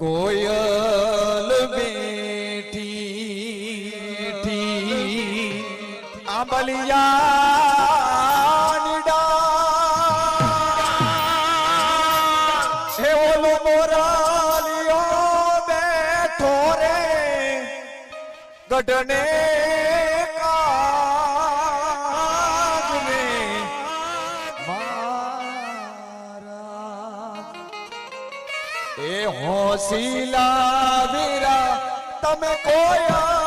કોયલ બેઠી ઠી આંબલિયા ગઢને તમે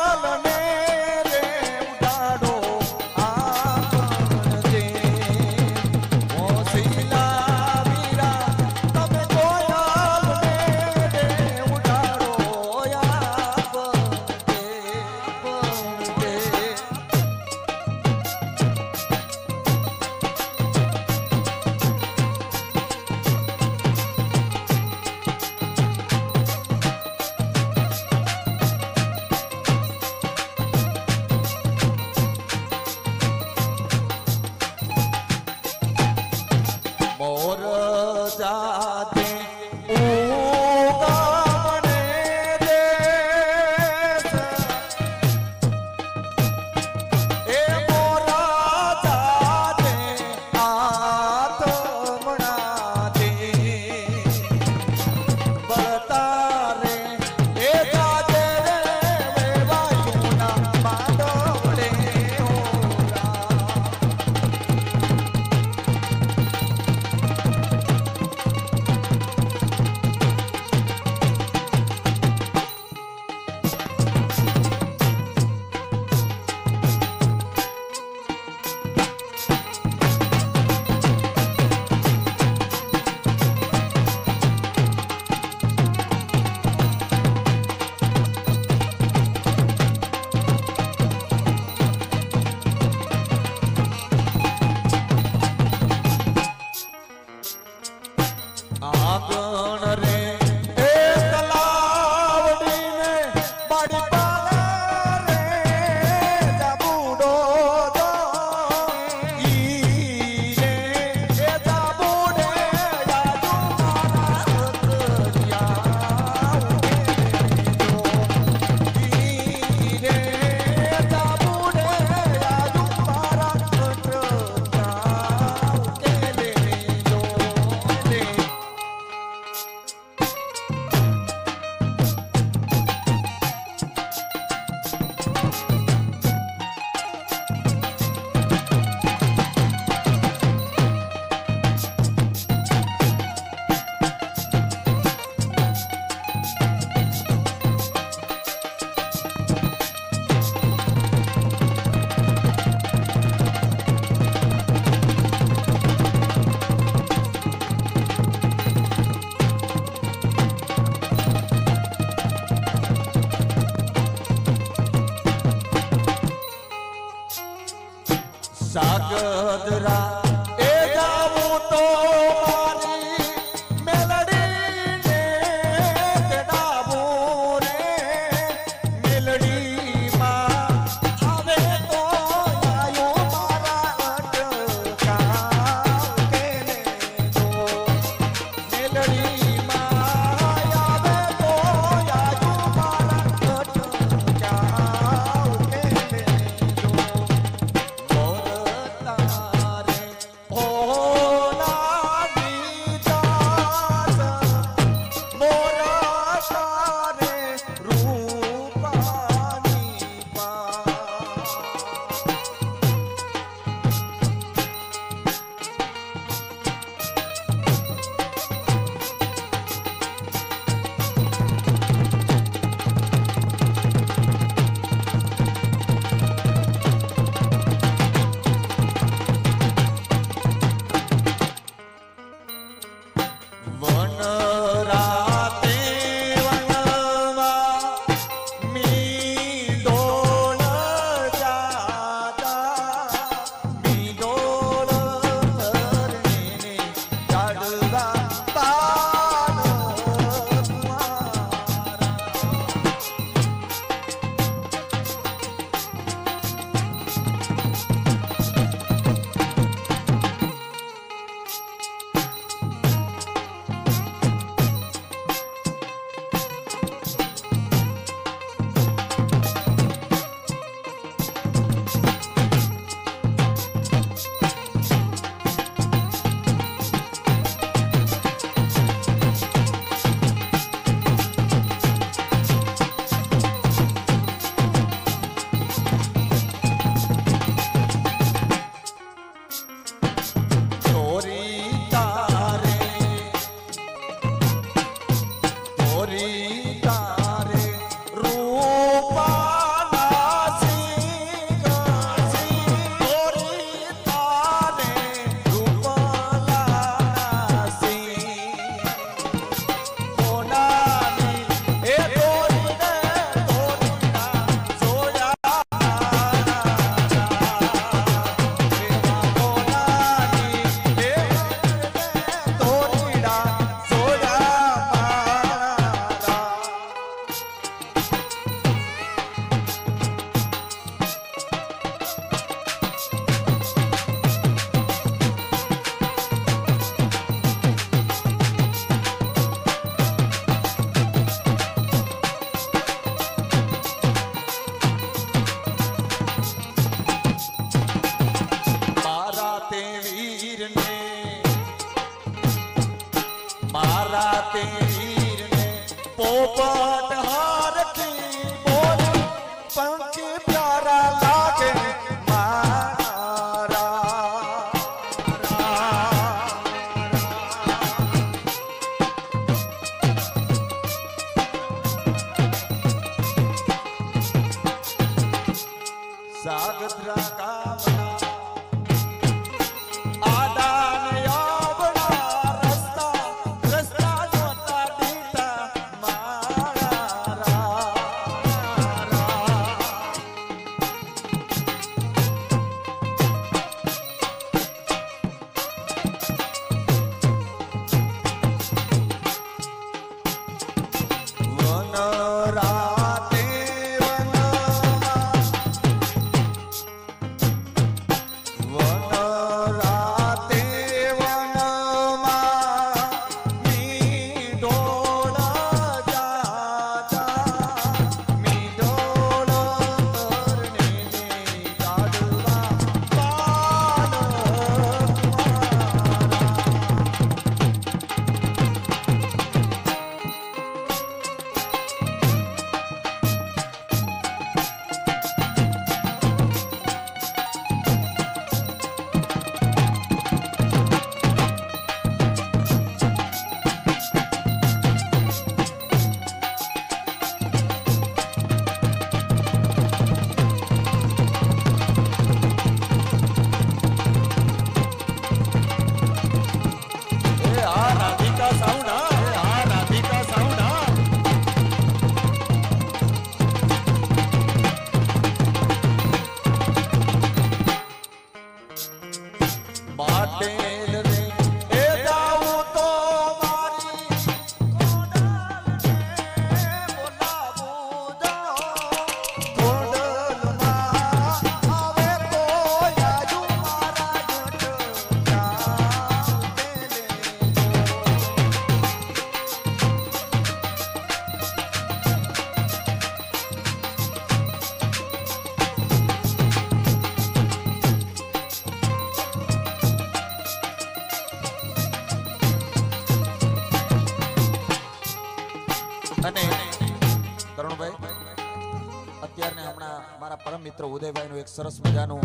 મિત્ર ઉદયભાઈનું એક સરસ મજાનું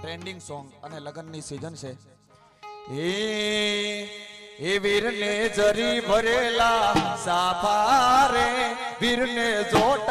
ટ્રેન્ડિંગ સોંગ અને લગ્નની સિઝન છે. એ વીરને જરી ભરેલા સાફારે વીરને જોટ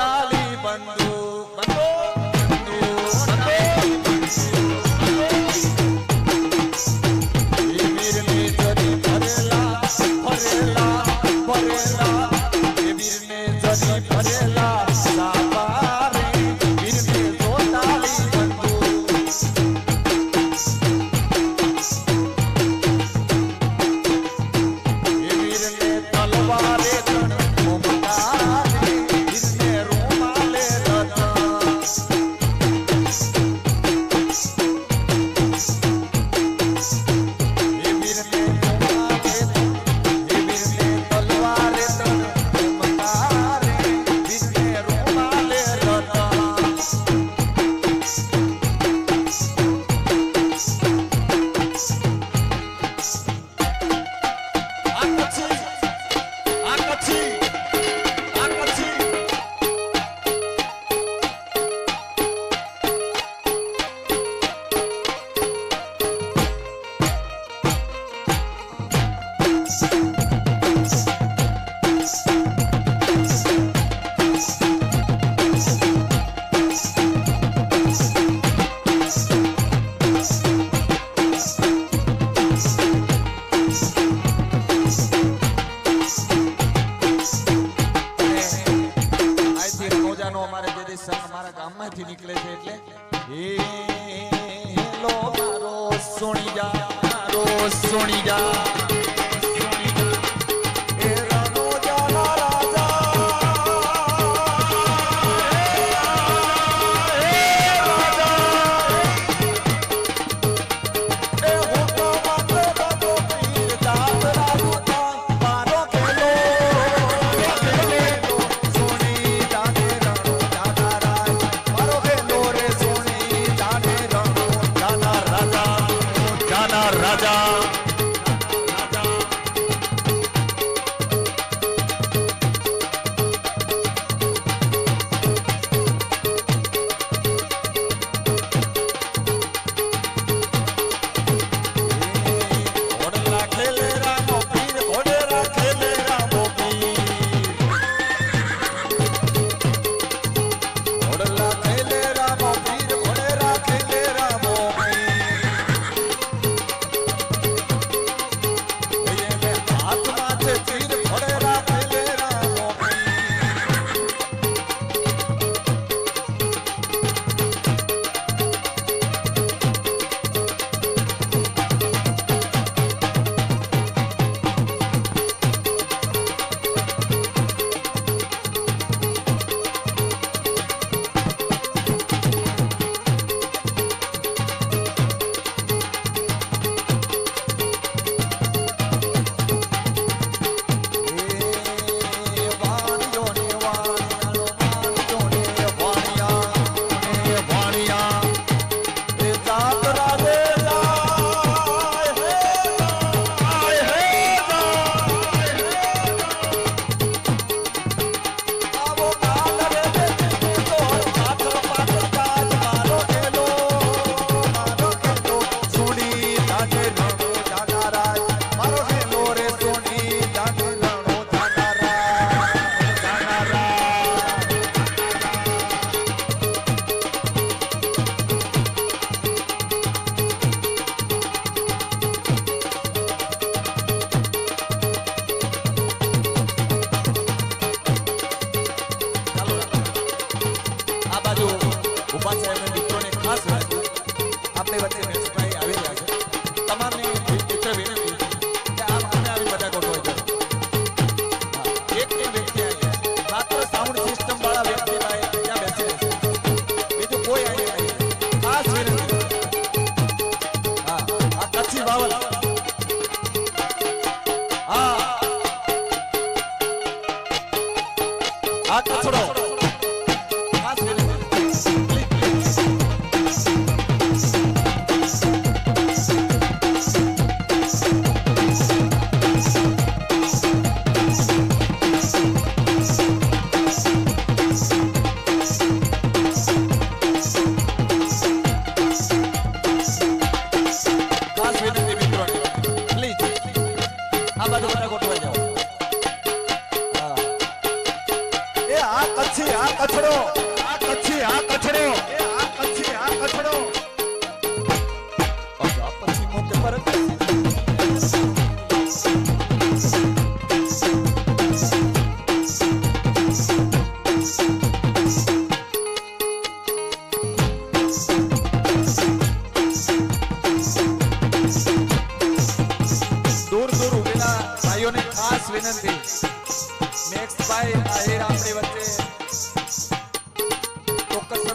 એમાં તમારે ગોઠવાઈ જાઓ. એ આ કચ્છી આ કચરો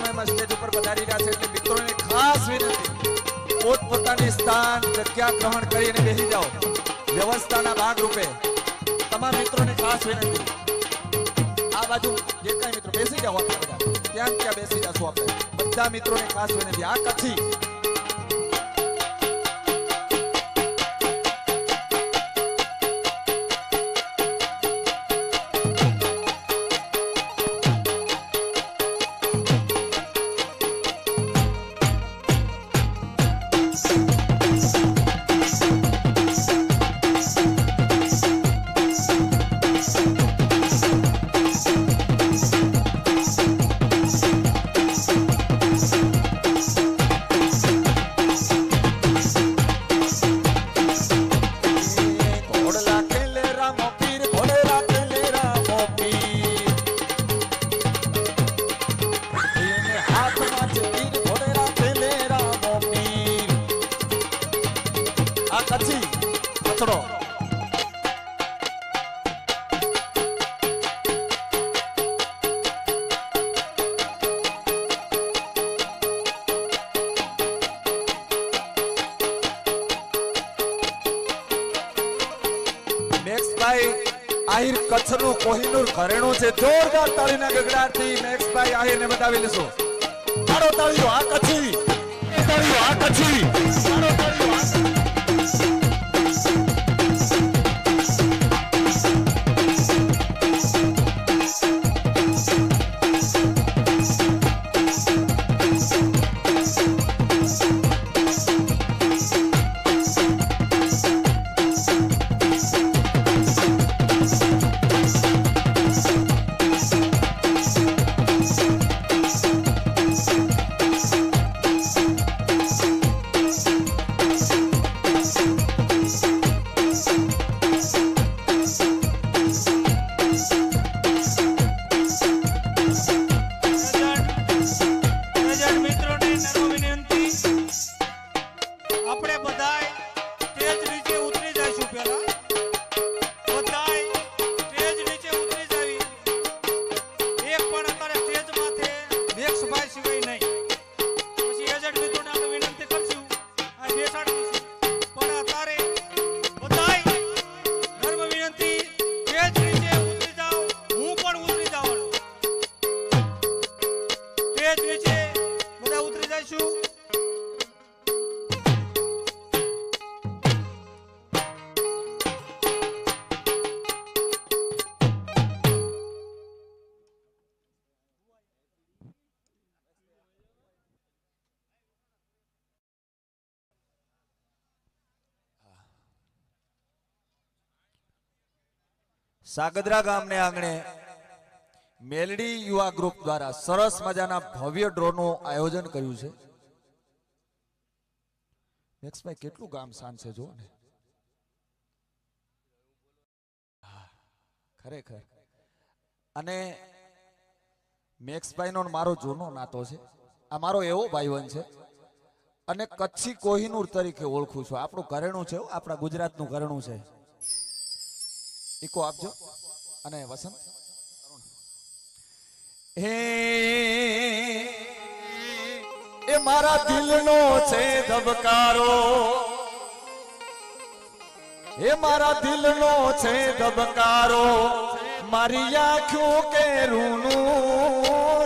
સમયમાં સ્ટેજ ઉપર પધારી રહ્યા છે એટલે મિત્રોને ખાસ વિનંતી, પોતપોતાની સ્થાન જગ્યા ગ્રહણ કરીને બેસી જાઓ. વ્યવસ્થાના ભાગ રૂપે તમામ મિત્રોને ખાસ વિનંતી. આ બાજુ જે કાંઈ મિત્રો બેસી જાઓ આપણે બધા, ત્યાં ત્યાં બેસી જશું આપણે. બધા મિત્રોને ખાસ વિનંતી. આ કચ્છી આહિર કચ્છનું કોહિનૂર ઘરેણું છે. જોરદાર તાળીના ગગડાટથી મેક્સભાઈ આહિરને બતાવી લેશો. તારો તાળીઓ આ કચ્છી. તાળીઓ આ કચ્છી. સાગદરા ગામને આંગણે મેલડી યુવા ગ્રુપ દ્વારા સરસ મજાના ભવ્ય ડ્રોનું આયોજન કર્યું છે. મેક્સભાઈ કેટલું ગામ શાન છે જો ને. ખરેખર. અને મેક્સભાઈનો મારો જૂનો નાતો છે. આ મારો એવો ભાઈવન છે. અને કચ્છી કોહિનૂર તરીકે ઓળખું છું. આપણું ઘરેણું છે આપણા ગુજરાતનું ઘરેણું છે. ઈકો આપજો. અને વસંત. હે, એ મારા દિલનો છે ધબકારો એ મારા દિલનો છે ધબકારો મારી આંખો કે રૂનૂર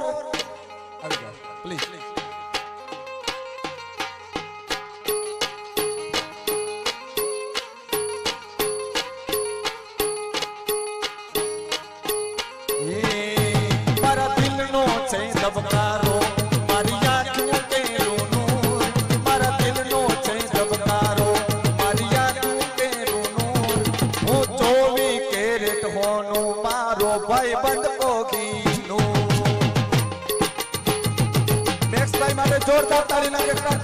ಅವ್ರ ತಾತಾರಿ ನಾಗೇಶ್ವರ